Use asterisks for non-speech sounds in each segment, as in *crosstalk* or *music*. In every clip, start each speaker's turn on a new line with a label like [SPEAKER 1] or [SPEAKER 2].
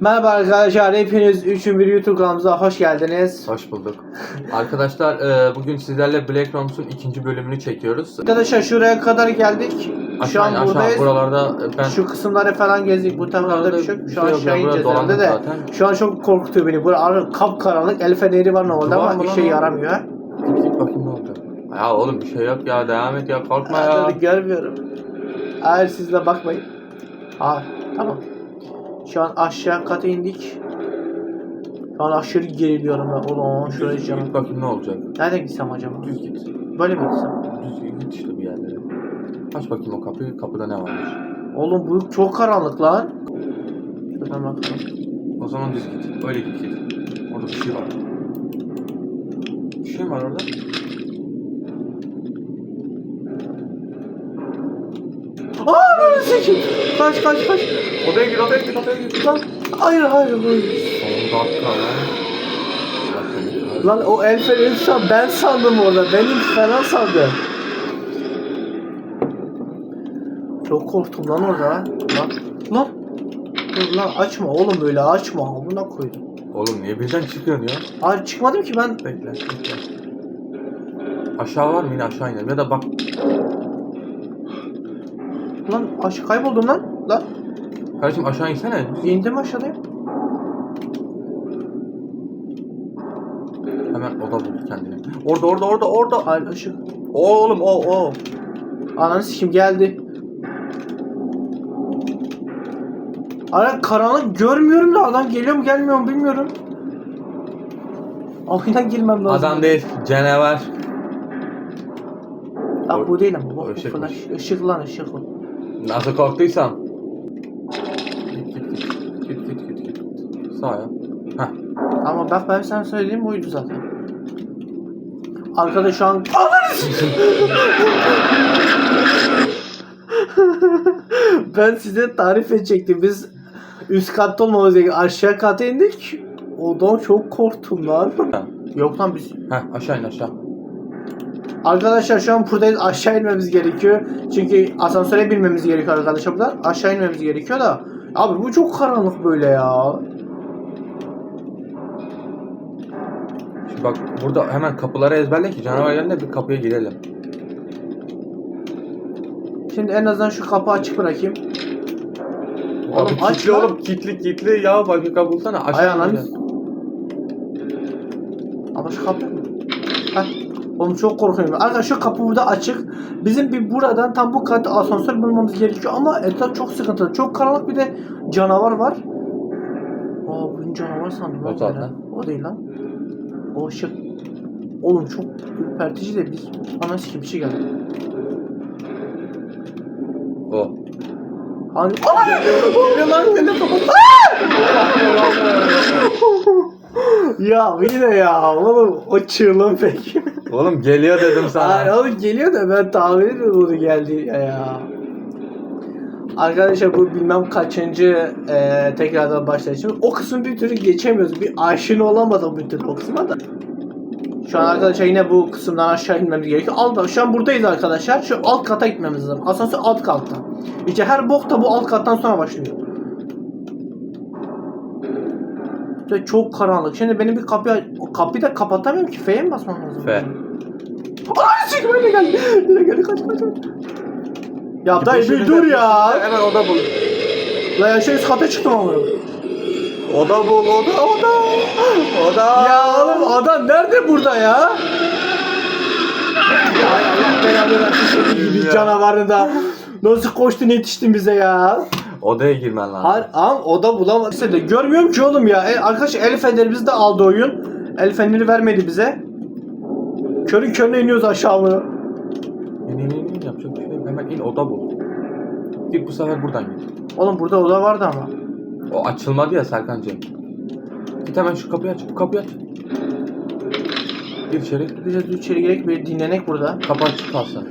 [SPEAKER 1] Merhaba arkadaşlar, hepiniz 3. bir YouTube kanalımıza hoş geldiniz.
[SPEAKER 2] Hoş bulduk. Arkadaşlar e, bugün sizlerle Black Roms'un ikinci bölümünü çekiyoruz.
[SPEAKER 1] Arkadaşlar şuraya kadar geldik. Şu
[SPEAKER 2] Aşağı
[SPEAKER 1] an
[SPEAKER 2] in, aşağı
[SPEAKER 1] buradayız.
[SPEAKER 2] buralarda e, ben
[SPEAKER 1] Şu kısımları falan gezdik. Bu taraflarda bir şey yok. Şu an
[SPEAKER 2] yok,
[SPEAKER 1] aşağı ineceğiz de.
[SPEAKER 2] zaten.
[SPEAKER 1] Şu an çok korkutuyor beni. Burada kapkaranlık. El feneri var normalde
[SPEAKER 2] Var
[SPEAKER 1] ama
[SPEAKER 2] mı lan
[SPEAKER 1] işe
[SPEAKER 2] o?
[SPEAKER 1] yaramıyor.
[SPEAKER 2] Git git bakayım ne oldu. Ya oğlum bir şey yok ya devam et ya korkma ya.
[SPEAKER 1] Görmüyorum. Eğer siz de bakmayın. Ha tamam. Şu an aşağı kata indik. Şu an aşırı geriliyorum ben. Ulan
[SPEAKER 2] Düz
[SPEAKER 1] canım.
[SPEAKER 2] git bakayım ne olacak.
[SPEAKER 1] Nereden gitsem acaba?
[SPEAKER 2] Düz git.
[SPEAKER 1] Böyle mi gitsem?
[SPEAKER 2] Düz git işte bir yerlere. Aç bakayım o kapıyı. Kapıda ne varmış.
[SPEAKER 1] Oğlum bu çok karanlık lan. Şuradan bakalım.
[SPEAKER 2] O zaman düz git. Öyle git git. Orada bir şey var. Bir şey var orada?
[SPEAKER 1] Seçim. Kaç kaç kaç.
[SPEAKER 2] Odaya gir odaya gir odaya gir.
[SPEAKER 1] Lan hayır hayır hayır.
[SPEAKER 2] Son dakika lan.
[SPEAKER 1] Lan o el feneri san ben sandım orada. Benim falan sandım. Çok korktum lan orada. Lan lan. Dur lan açma oğlum böyle açma. Buna koydum.
[SPEAKER 2] Oğlum niye birden çıkıyorsun ya?
[SPEAKER 1] Hayır çıkmadım ki ben.
[SPEAKER 2] Bekle, bekle. Aşağı var mı? Yine aşağı inelim. Ya da bak.
[SPEAKER 1] Lan aş kayboldum lan. Lan
[SPEAKER 2] Kardeşim aşağı insene.
[SPEAKER 1] indim aşağıdayım.
[SPEAKER 2] Hemen oda bul kendine. Orada, orada, orada, orada.
[SPEAKER 1] Hayır ışık.
[SPEAKER 2] Oğlum, o, o.
[SPEAKER 1] Ananı sikim geldi. Ara karanlık görmüyorum da adam geliyor mu gelmiyor mu bilmiyorum. Oyuna girmem lazım.
[SPEAKER 2] Adam değil, canavar.
[SPEAKER 1] Bak bu değil ama bu, bu flash. Işık lan ışık.
[SPEAKER 2] Nasıl korktuysam. Git, git, git. Git, git. Sağa. Heh.
[SPEAKER 1] Ama bak ben sana söylediğim buydu zaten. Arkada şu an... *laughs* Ben size tarif edecektim. Biz üst katta olmamız gerekiyor. Aşağı kata indik. Odan çok korktum lan. Yok lan biz
[SPEAKER 2] Heh, aşağı in aşağı.
[SPEAKER 1] Arkadaşlar şu an buradayız. Aşağı inmemiz gerekiyor. Çünkü asansöre binmemiz gerekiyor arkadaşlar buradan. Aşağı inmemiz gerekiyor da. Abi bu çok karanlık böyle ya.
[SPEAKER 2] Şimdi bak burada hemen kapıları ezberle ki canavar geldiğinde bir kapıya girelim.
[SPEAKER 1] Şimdi en azından şu kapı açık bırakayım. Oğlum
[SPEAKER 2] Abi
[SPEAKER 1] aç
[SPEAKER 2] kilitli
[SPEAKER 1] lan.
[SPEAKER 2] oğlum kilitli kilitli ya bak bir kapı bulsana aşağı.
[SPEAKER 1] Ama şu kapı. Oğlum çok korkuyorum. Arkadaşlar şu kapı burada açık. Bizim bir buradan tam bu katta asansör bulmamız gerekiyor ama etraf çok sıkıntılı. Çok karanlık bir de canavar var. Aa bugün canavar sandım.
[SPEAKER 2] O
[SPEAKER 1] lan böyle. O değil lan. O ışık. Oğlum çok ürpertici de bir ana sikim bir şey geldi.
[SPEAKER 2] O.
[SPEAKER 1] Hangi?
[SPEAKER 2] Geliyor lan seni kapat. *laughs* *laughs*
[SPEAKER 1] ya yine ya oğlum o çığlığın peki.
[SPEAKER 2] Oğlum geliyor dedim sana.
[SPEAKER 1] Ay oğlum geliyor da ben tahmin etmiyorum onu geldi ya. ya. Arkadaşlar bu bilmem kaçıncı e, tekrardan başlayışım. O kısmı bir türlü geçemiyoruz. Bir aşina olamadım bir türlü o kısma da. Şu an arkadaşlar yine bu kısımdan aşağı inmemiz gerekiyor. Alt, şu an buradayız arkadaşlar. Şu alt kata gitmemiz lazım. Asansör alt katta. İşte her bok da bu alt kattan sonra başlıyor. İşte çok karanlık. Şimdi benim bir kapıyı kapıyı da kapatamıyorum ki. F'ye mi basmam lazım?
[SPEAKER 2] F.
[SPEAKER 1] Ay çık böyle geldi. Böyle geldi kaç kaç. kaç. Ya dayı bir dur ya.
[SPEAKER 2] Hemen oda bul.
[SPEAKER 1] Lan ya şu üst kata çıktım ama.
[SPEAKER 2] Oda bul oda oda. Oda.
[SPEAKER 1] Ya oğlum adam nerede burada ya? Ya Allah belanı versin gibi
[SPEAKER 2] Ya.
[SPEAKER 1] canavarı da. Nasıl koştun yetiştin bize ya?
[SPEAKER 2] Odaya girmen lazım.
[SPEAKER 1] Hayır am o da bulamadı. İşte de görmüyorum ki oğlum ya. E, arkadaş el fenerimizi de aldı oyun. El feneri vermedi bize. Körün körüne iniyoruz aşağı mı?
[SPEAKER 2] İn in in yapacak bir şey yok. Hemen in oda bul. Git bu sefer buradan git.
[SPEAKER 1] Oğlum burada oda vardı ama.
[SPEAKER 2] O açılmadı ya Serkan'cığım. Git hemen şu kapıyı aç. Bu kapıyı aç. Gir içeri.
[SPEAKER 1] De içeri gerek bir dinlenek burada.
[SPEAKER 2] Kapı açık kalsın.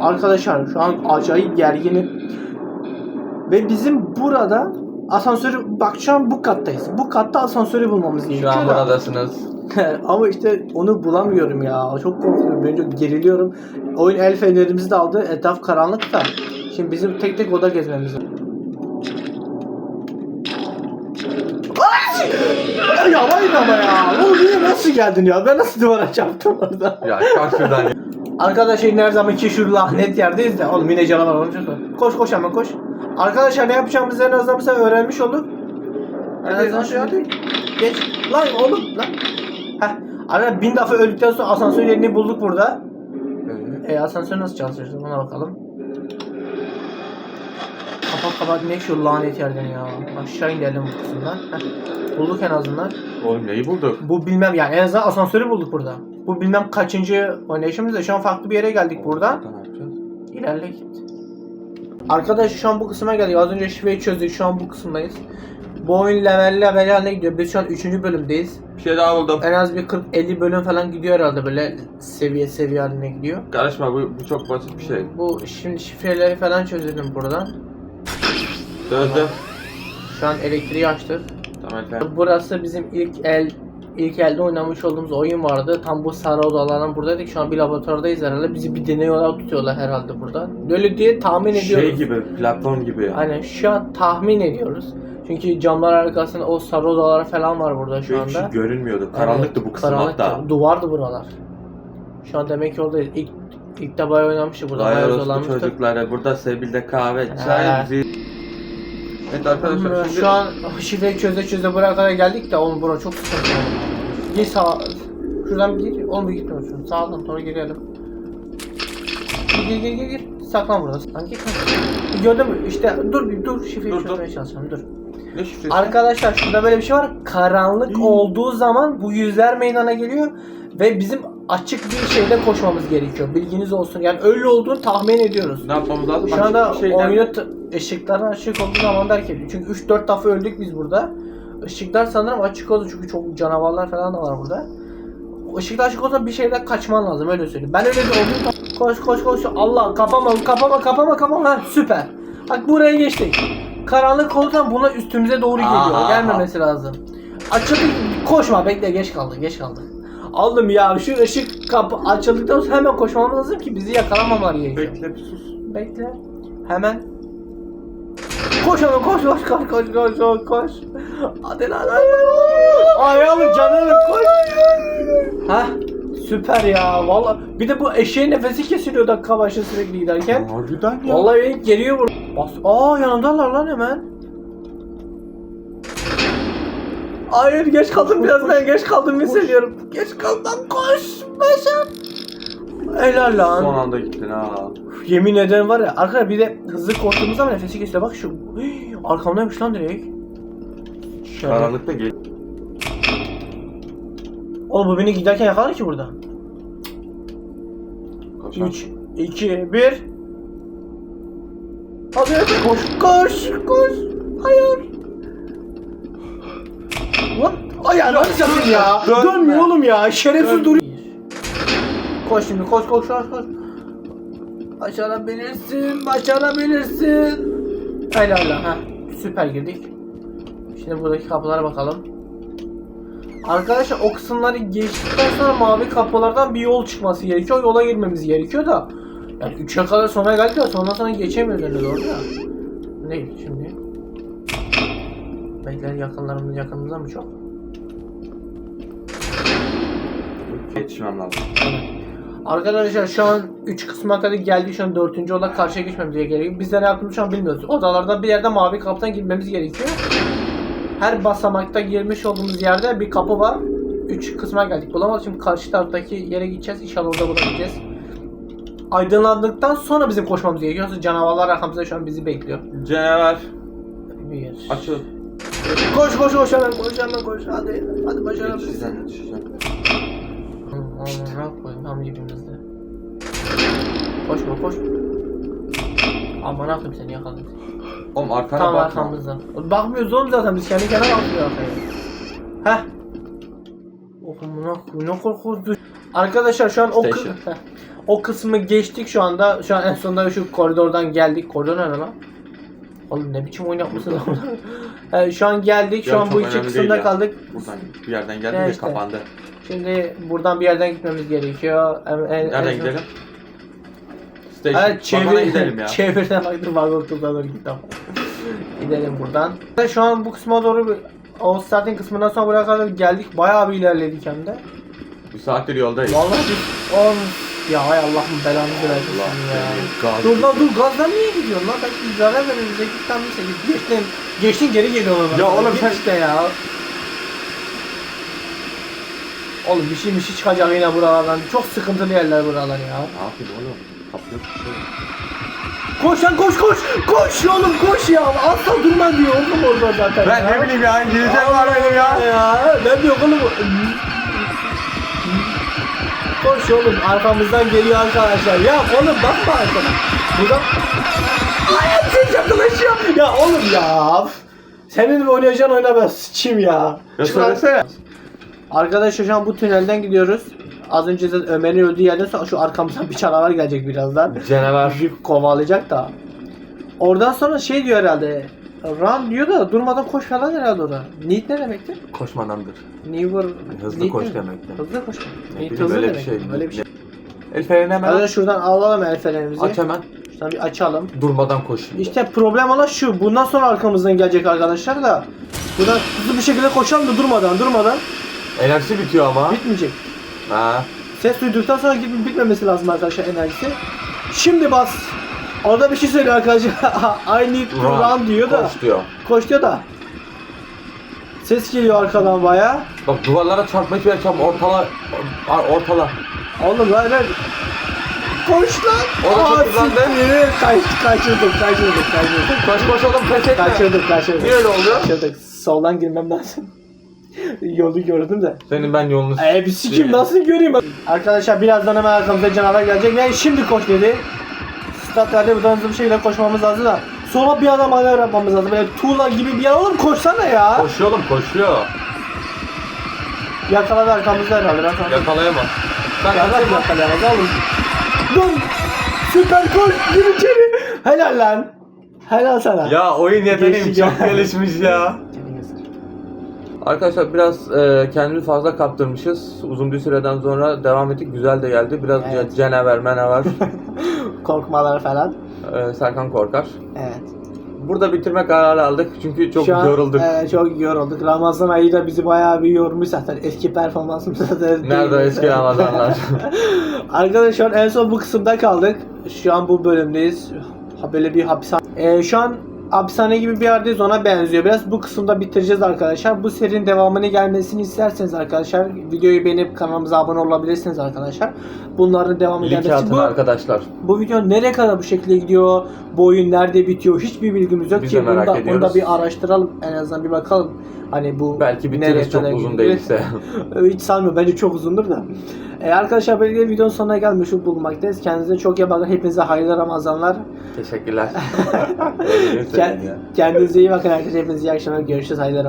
[SPEAKER 1] Arkadaşlar şu an acayip gerginim. Ve bizim burada asansörü bak şu an bu kattayız. Bu katta asansörü bulmamız
[SPEAKER 2] Şu
[SPEAKER 1] gerekiyor.
[SPEAKER 2] an
[SPEAKER 1] da.
[SPEAKER 2] buradasınız. *laughs*
[SPEAKER 1] Ama işte onu bulamıyorum ya. Çok korkuyorum. Ben çok geriliyorum. Oyun el fenerimizi de aldı. Etraf karanlık da. Şimdi bizim tek tek oda gezmemiz lazım. Ya yavaş ama ya. Oğlum niye nasıl geldin ya? Ben nasıl duvara çarptım orada?
[SPEAKER 2] Ya kalk şuradan.
[SPEAKER 1] Arkadaşlar her zamanki şu lahnet yerdeyiz de. Oğlum yine canavar olmuş. Koş koş hemen koş. Arkadaşlar ne yapacağımızı en azından mesela öğrenmiş olduk. En azından şu
[SPEAKER 2] hadi.
[SPEAKER 1] Geç. Lan oğlum lan. Heh. Arkadaşlar bin defa öldükten sonra asansör yerini bulduk burada. E asansör nasıl çalışıyor? Ona bakalım. Kapat kapat ne şu lanet yerden ya. Aşağı inelim bu kısımdan. Heh. Bulduk en azından.
[SPEAKER 2] Oğlum neyi bulduk?
[SPEAKER 1] Bu bilmem yani en azından asansörü bulduk burada. Bu bilmem kaçıncı oynayışımız da şu an farklı bir yere geldik buradan.
[SPEAKER 2] Ne yapacağız?
[SPEAKER 1] İlerle git. Arkadaş şu an bu kısma geldik. Az önce şifreyi çözdük. Şu an bu kısımdayız. Bu oyun level level haline gidiyor. Biz şu an 3. bölümdeyiz.
[SPEAKER 2] Bir şey daha buldum.
[SPEAKER 1] En az bir 40-50 bölüm falan gidiyor herhalde böyle seviye seviye haline gidiyor.
[SPEAKER 2] Karışma bu, bu çok basit bir şey.
[SPEAKER 1] Bu şimdi şifreleri falan çözelim buradan.
[SPEAKER 2] Çözdüm.
[SPEAKER 1] Şu an elektriği açtık.
[SPEAKER 2] Tamam efendim.
[SPEAKER 1] Burası bizim ilk el ilk elde oynamış olduğumuz oyun vardı. Tam bu sarı odalardan buradaydık. Şu an bir laboratuvardayız herhalde. Bizi bir deney olarak tutuyorlar herhalde burada. Öyle diye tahmin ediyoruz.
[SPEAKER 2] Şey gibi, platform gibi.
[SPEAKER 1] Aynen şu an tahmin ediyoruz. Çünkü camlar arkasında o sarı odalar falan var burada şu anda.
[SPEAKER 2] görünmüyordu. Karanlıktı bu kısım
[SPEAKER 1] Karanlıktı.
[SPEAKER 2] hatta.
[SPEAKER 1] Duvardı buralar. Şu an demek ki oradayız. İlk, ilk de bayağı oynamıştı burada. Bayağı
[SPEAKER 2] çocukları. Burada Sebil'de kahve, çay, bizi... Evet arkadaşlar
[SPEAKER 1] Ama
[SPEAKER 2] şimdi...
[SPEAKER 1] Şu an şifreyi çöze çöze buraya kadar geldik de oğlum bura çok sıkıntı. Gir sağ... Şuradan bir gir. Oğlum bir gitme şuradan. Sağdan sonra girelim. Gir gir gir gir. gir. Saklan burada. Hangi Gördün mü? İşte dur bir dur. Şifreyi
[SPEAKER 2] Dur, dur.
[SPEAKER 1] çözmeye çalışacağım. Dur.
[SPEAKER 2] Ne şifresi?
[SPEAKER 1] Arkadaşlar şurada böyle bir şey var. Karanlık olduğu zaman bu yüzler meydana geliyor ve bizim açık bir şeyde koşmamız gerekiyor. Bilginiz olsun. Yani öyle olduğunu tahmin ediyoruz.
[SPEAKER 2] Ne yapmamız lazım?
[SPEAKER 1] Şu
[SPEAKER 2] Açık
[SPEAKER 1] anda
[SPEAKER 2] bir şeyden-
[SPEAKER 1] oyunu t- ışıkların açık olduğu zaman derken çünkü 3-4 defa öldük biz burada. Işıklar sanırım açık oldu çünkü çok canavarlar falan da var burada. Işıklar açık olsa bir şeyden kaçman lazım öyle söyleyeyim. Ben öyle bir oldum. Koş koş koş. Allah kapama kapama kapama kapama. Ha, süper. Bak buraya geçtik. Karanlık zaman buna üstümüze doğru geliyor.
[SPEAKER 2] Aha.
[SPEAKER 1] Gelmemesi lazım. Açıldı. Koşma bekle geç kaldı geç kaldı. Aldım ya şu ışık kapı açıldıktan sonra hemen koşmamız lazım ki bizi yakalamamaları gerekiyor.
[SPEAKER 2] Bekle bir sus.
[SPEAKER 1] Bekle. Hemen. Koş hemen koş koş koş koş koş koş koş. Hadi lan hadi. Ay oğlum canını koş. Ha süper ya valla. Bir de bu eşeğin nefesi kesiliyor dakika başı sürekli giderken.
[SPEAKER 2] Harbiden ya.
[SPEAKER 1] Vallahi beni geliyor bur. Bas. Aa yanındalar lan hemen. Hayır geç kaldım biraz ben geç kaldım hissediyorum. Geç kaldım koş. Başım. Helal lan.
[SPEAKER 2] Son anda gittin ha.
[SPEAKER 1] Yemin ederim var ya arkadaşlar bir de hızlı korktuğumuz zaman nefesi kesiyor bak şu Hii, arkamdaymış lan direkt Şöyle.
[SPEAKER 2] Karanlıkta gel.
[SPEAKER 1] Oğlum bu beni giderken yakalar ki burada
[SPEAKER 2] Koşan.
[SPEAKER 1] 3 2 1 Hadi koş koş koş Hayır ayağını satayım ya
[SPEAKER 2] Dönme.
[SPEAKER 1] Dönmüyor oğlum ya şerefsiz duruyor Koş şimdi koş koş koş koş Başarabilirsin başarabilirsin Helal lan ha süper girdik Şimdi buradaki kapılara bakalım Arkadaşlar o kısımları geçtikten sonra mavi kapılardan bir yol çıkması gerekiyor. Yola girmemiz gerekiyor da. Yani 3'e kadar sonra geldik ya sonra sonra geçemiyoruz öyle doğru ya. Değil şimdi. Bekler yakınlarımız yakınımızda mı çok?
[SPEAKER 2] Yetişmem lazım.
[SPEAKER 1] Arkadaşlar şu an 3 kısma kadar geldik. Şu an 4. olarak karşıya geçmemiz gerekiyor. Biz de ne yaptığımızı şu an bilmiyoruz. Odalardan bir yerde mavi kapıdan girmemiz gerekiyor. Her basamakta girmiş olduğumuz yerde bir kapı var. 3 kısma geldik. Bulamadık. Şimdi karşı taraftaki yere gideceğiz. İnşallah orada bulabileceğiz. Aydınlandıktan sonra bizim koşmamız gerekiyor. Yoksa canavarlar arkamızda şu an bizi bekliyor.
[SPEAKER 2] Canavar.
[SPEAKER 1] Bir.
[SPEAKER 2] Açıl.
[SPEAKER 1] Koş koş koş hemen koş hemen koş. Hadi hadi başarabilirsin.
[SPEAKER 2] Yetişeceğim yetişeceğim.
[SPEAKER 1] Amına koyayım tam dibimizde. Koşma koş. Amına koyayım seni yakaladım.
[SPEAKER 2] Oğlum arkana
[SPEAKER 1] Tam
[SPEAKER 2] bakma.
[SPEAKER 1] arkamızda. Bakmıyoruz oğlum zaten biz kendi kendine bakmıyor arkaya. Heh. Koyayım ne korkunç. Arkadaşlar şu an o, kı-
[SPEAKER 2] Station.
[SPEAKER 1] Heh. o kısmı geçtik şu anda. Şu an en sonunda şu koridordan geldik. Koridor ne lan? Oğlum ne biçim oyun yapmışsın lan burada? He, şu an geldik. Şu
[SPEAKER 2] Ya
[SPEAKER 1] an
[SPEAKER 2] çok
[SPEAKER 1] bu iki
[SPEAKER 2] önemli
[SPEAKER 1] kısımda
[SPEAKER 2] ya.
[SPEAKER 1] kaldık.
[SPEAKER 2] Buradan bir yerden geldi de
[SPEAKER 1] işte.
[SPEAKER 2] kapandı.
[SPEAKER 1] Şimdi buradan bir yerden gitmemiz gerekiyor. En, en,
[SPEAKER 2] Nereden
[SPEAKER 1] en-
[SPEAKER 2] gidelim? Station.
[SPEAKER 1] Evet
[SPEAKER 2] Vagona
[SPEAKER 1] çevir,
[SPEAKER 2] gidelim ya. *laughs*
[SPEAKER 1] çevirden baktım vagon turuna doğru gittim. gidelim buradan. Şu an bu kısma doğru bir starting kısmından sonra buraya kadar geldik. Bayağı bir ilerledik hem de.
[SPEAKER 2] Bir saattir yoldayız.
[SPEAKER 1] Vallahi biz on... Ya hay Allah'ım belanı versin ya.
[SPEAKER 2] Gaz
[SPEAKER 1] Dur lan dur gazdan niye gidiyorsun lan? Belki zarar git tam bir git. Geçtin, geçtin geri geliyorlar.
[SPEAKER 2] Ya oğlum
[SPEAKER 1] Git
[SPEAKER 2] sen-
[SPEAKER 1] işte ya. Oğlum bir şey bir şey çıkacak yine buralardan. Çok sıkıntılı yerler buralar ya.
[SPEAKER 2] Ne yapayım oğlum? Kapıyor bir şey.
[SPEAKER 1] Koş lan koş koş. Koş oğlum koş ya. Asla durma diyor oğlum orada zaten
[SPEAKER 2] Ben
[SPEAKER 1] ya.
[SPEAKER 2] ne bileyim ya İngilizcem var benim ya.
[SPEAKER 1] ya. Ne diyor oğlum? Koş oğlum arkamızdan geliyor arkadaşlar. Ya oğlum bakma arkana. Buradan... Ay siz yaklaşıyor. Ya oğlum ya. Senin oynayacağın oyuna ben sıçayım ya.
[SPEAKER 2] Ya söylesene.
[SPEAKER 1] Arkadaşlar şu an bu tünelden gidiyoruz. Az önce Ömer'in öldüğü yerden sonra şu arkamızdan *laughs* bir canavar gelecek birazdan.
[SPEAKER 2] Canavar.
[SPEAKER 1] Bizi kovalayacak da. Oradan sonra şey diyor herhalde. Run diyor da durmadan koş falan herhalde orada. Need ne demekti?
[SPEAKER 2] Koşmadandır.
[SPEAKER 1] Never...
[SPEAKER 2] Hızlı
[SPEAKER 1] need
[SPEAKER 2] koş demekti.
[SPEAKER 1] Hızlı koş.
[SPEAKER 2] Ne
[SPEAKER 1] Need hızlı
[SPEAKER 2] öyle bir
[SPEAKER 1] demek.
[SPEAKER 2] şey.
[SPEAKER 1] Öyle bir şey.
[SPEAKER 2] El freni hemen
[SPEAKER 1] Hadi şuradan alalım el fenerimizi.
[SPEAKER 2] Aç hemen.
[SPEAKER 1] Şuradan bir açalım.
[SPEAKER 2] Durmadan koş. şimdi.
[SPEAKER 1] İşte problem olan şu. Bundan sonra arkamızdan gelecek arkadaşlar da. Buradan hızlı bir şekilde koşalım da durmadan durmadan.
[SPEAKER 2] Enerjisi bitiyor ama.
[SPEAKER 1] Bitmeyecek.
[SPEAKER 2] Ha.
[SPEAKER 1] Ses duyduktan sonra gibi bitmemesi lazım arkadaşlar enerjisi. Şimdi bas. Orada bir şey söylüyor arkadaşlar. *laughs* I need to run, diyor da.
[SPEAKER 2] Koş diyor.
[SPEAKER 1] Koş diyor da. Ses geliyor arkadan baya.
[SPEAKER 2] Bak duvarlara çarpma hiçbir çarpma. Ortala. or- Ortala.
[SPEAKER 1] Oğlum lan lan. Koş lan.
[SPEAKER 2] Orada çok
[SPEAKER 1] Aa,
[SPEAKER 2] hızlandı.
[SPEAKER 1] siktir. Kaç, kaçırdık, kaçırdık, kaçırdık.
[SPEAKER 2] Koş koş oğlum pes etme.
[SPEAKER 1] Kaçırdık, kaçırdık.
[SPEAKER 2] Niye öyle oldu?
[SPEAKER 1] Kaçırdık. Soldan girmem lazım. *laughs* Yolu gördüm de.
[SPEAKER 2] Senin ben yolunu...
[SPEAKER 1] Ee bir sikim nasıl göreyim? Arkadaşlar birazdan hemen arkamızda canavar gelecek. Yani şimdi koş dedi. Statlarda buradan hızlı bir şekilde koşmamız lazım da. Sonra bir adam manevra yapmamız lazım. Böyle tuğla gibi bir yer oğlum koşsana ya.
[SPEAKER 2] Koşuyor oğlum koşuyor.
[SPEAKER 1] Yakaladı arkamızda herhalde. Ben sana
[SPEAKER 2] Yakalayamaz. Sen
[SPEAKER 1] Ya bak
[SPEAKER 2] kaçırma.
[SPEAKER 1] yakalayamaz oğlum. Dur. Süper koş. Gir içeri. Helal lan. Helal sana.
[SPEAKER 2] Ya oyun yeteneğim
[SPEAKER 1] Geçti
[SPEAKER 2] çok gelişmiş ya. *laughs* Arkadaşlar biraz e, kendimizi fazla kaptırmışız. Uzun bir süreden sonra devam ettik. Güzel de geldi. Biraz
[SPEAKER 1] Evet.
[SPEAKER 2] ce- cenever menever. *laughs*
[SPEAKER 1] Korkmalar falan.
[SPEAKER 2] e, Serkan korkar.
[SPEAKER 1] Evet.
[SPEAKER 2] Burada bitirme kararı aldık. Çünkü çok
[SPEAKER 1] Şu an,
[SPEAKER 2] yorulduk.
[SPEAKER 1] Evet çok yorulduk. Ramazan ayı da bizi bayağı bir yormuş zaten. Eski performansımızda da
[SPEAKER 2] Nerede eski Ramazanlar? *laughs*
[SPEAKER 1] Arkadaşlar en son bu kısımda kaldık. Şu an bu bölümdeyiz. Ha, böyle bir hapishane. Ee, şu an hapishane gibi bir yerdeyiz ona benziyor. Biraz bu kısımda bitireceğiz arkadaşlar. Bu serinin devamını gelmesini isterseniz arkadaşlar videoyu beğenip kanalımıza abone olabilirsiniz arkadaşlar. Bunların devamı
[SPEAKER 2] Link
[SPEAKER 1] gelmesi.
[SPEAKER 2] atın
[SPEAKER 1] Bu,
[SPEAKER 2] arkadaşlar.
[SPEAKER 1] bu video nereye kadar bu şekilde gidiyor? Bu oyun nerede bitiyor? Hiçbir bilgimiz yok
[SPEAKER 2] Biz
[SPEAKER 1] ki.
[SPEAKER 2] merak
[SPEAKER 1] Bunda,
[SPEAKER 2] ediyoruz.
[SPEAKER 1] bunda bir araştıralım. En azından bir bakalım. Hani bu
[SPEAKER 2] Belki bitiririz çok uzun değilse. *laughs*
[SPEAKER 1] Hiç sanmıyorum. Bence çok uzundur da. Ee, arkadaşlar böyle videonun sonuna gelmiş bulunmaktayız. Kendinize çok iyi bakın. Hepinize hayırlı Ramazanlar.
[SPEAKER 2] Teşekkürler. *laughs*
[SPEAKER 1] Kend-. Kendinize iyi bakın arkadaşlar. Hepinize iyi akşamlar. Görüşürüz. Hayırlı Ramazanlar.